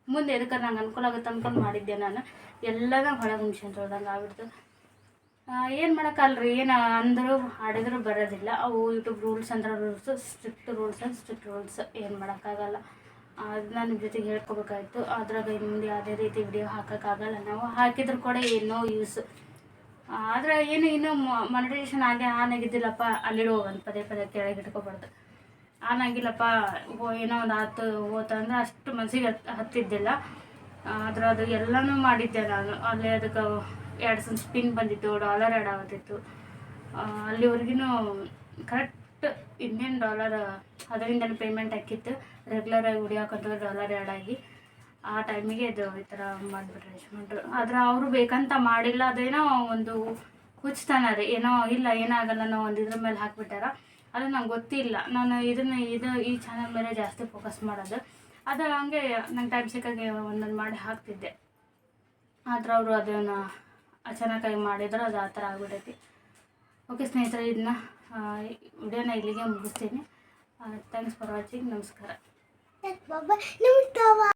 ಮುಂದೆ ಎದಕ್ಕೆ ನಂಗೆ ಅನುಕೂಲ ಆಗುತ್ತೆ ಅಂದ್ಕೊಂಡು ಮಾಡಿದ್ದೆ ನಾನು. ಎಲ್ಲನೂ ಹೊಳಗೆ ಮಿಷನ್ ತೊಳ್ದಂಗೆ ಆಗ್ಬಿಡ್ತು. ಏನು ಮಾಡೋಕ್ಕಲ್ರಿ? ಏನು ಅಂದರೂ ಆಡಿದ್ರು ಬರೋದಿಲ್ಲ. ಅವು ಯೂಟ್ಯೂಬ್ ರೂಲ್ಸ್ ಅಂದ್ರೆ rules strict rules and strict rules ಏನು ಮಾಡೋಕ್ಕಾಗಲ್ಲ. ನಾನು ನಿಮ್ಮ ಜೊತೆಗೆ ಹೇಳ್ಕೊಬೇಕಾಯ್ತು. ಅದ್ರಾಗ ಇನ್ನು ಮುಂದೆ ಯಾವುದೇ ರೀತಿ ವಿಡಿಯೋ ಹಾಕೋಕ್ಕಾಗಲ್ಲ. ನಾವು ಹಾಕಿದ್ರು ಕೂಡ ಏನೋ ಯೂಸ್ ಆದರೆ ಏನು ಇನ್ನೂ ಮಾನಿಟೈಸೇಷನ್ ಆಗೇ ಆನ್ ಆಗಿದ್ದಿಲ್ಲಪ್ಪ. ಅಲ್ಲಿ ಒಂದು ಪದೇ ಪದೇ ಕೆಳಗೆ ಇಟ್ಕೋಬಾರ್ದು. ಆನ್ ಆಗಿಲ್ಲಪ್ಪ. ಏನೋ ಒಂದು ಆತು, ಹೋತ ಅಂದ್ರೆ ಅಷ್ಟು ಮನಸ್ಸಿಗೆ ಹತ್, ಹತ್ತಿದ್ದಿಲ್ಲ. ಆದ್ರೆ ಅದು ಎಲ್ಲನೂ ಮಾಡಿದ್ದೆ ನಾನು. ಅಲ್ಲಿ ಅದಕ್ಕೆ ಎರಡು ಸಲ ಸ್ಪಿನ್ ಬಂದಿತ್ತು ಡಾಲರ್ ಆ್ಯಡ್ ಆಗುತ್ತಿತ್ತು ಅಲ್ಲಿವರೆಗೂ ಕರೆಕ್ಟ್ ಇಂಡಿಯನ್ ಡಾಲರ್ ಅದರಿಂದಲೇ ಪೇಮೆಂಟ್ ಹಾಕಿತ್ತು. ರೆಗ್ಯುಲರಾಗಿ ಹೊಡಿಯೋಕಂತ ಡಾಲರ್ ಆ್ಯಡ್ ಆಗಿ. ಆ ಟೈಮಿಗೆ ಇದು ಈ ಥರ ಮಾಡಿಬಿಟ್ರೆ ಯಜಮಾನ್ರು. ಆದ್ರೆ ಅವರು ಬೇಕಂತ ಮಾಡಿಲ್ಲ, ಅದೇನೋ ಒಂದು ಹುಚ್ಚತನ ರೀ. ಏನೋ ಇಲ್ಲ, ಏನಾಗಲ್ಲ ನಾವು ಒಂದು ಇದ್ರ ಮೇಲೆ ಹಾಕಿಬಿಟ್ಟಾರ. ಅದು ನಂಗೆ ಗೊತ್ತಿಲ್ಲ. ನಾನು ಇದನ್ನ, ಇದು ಈ ಚಾನಲ್ ಮೇಲೆ ಜಾಸ್ತಿ ಫೋಕಸ್ ಮಾಡೋದು. ಅದು ಹಂಗೆ ನಂಗೆ ಟೈಮ್ ಸಿಕ್ಕಾಗೆ ಒಂದೊಂದು ಮಾಡಿ ಹಾಕ್ತಿದ್ದೆ. ಆದ್ರೆ ಅವರು ಅದನ್ನು ಅಚಾನಕ್ಕಾಗಿ ಮಾಡಿದ್ರೆ ಅದು ಆ ಥರ ಆಗ್ಬಿಟ್ಟೈತಿ ಓಕೆ ಸ್ನೇಹಿತರೆ ಇದನ್ನ ವಿಡಿಯೋನ ಇಲ್ಲಿಗೆ ಮುಗಿಸ್ತೀನಿ. ಥ್ಯಾಂಕ್ಸ್ ಫಾರ್ ವಾಚಿಂಗ್
ನಮಸ್ಕಾರ.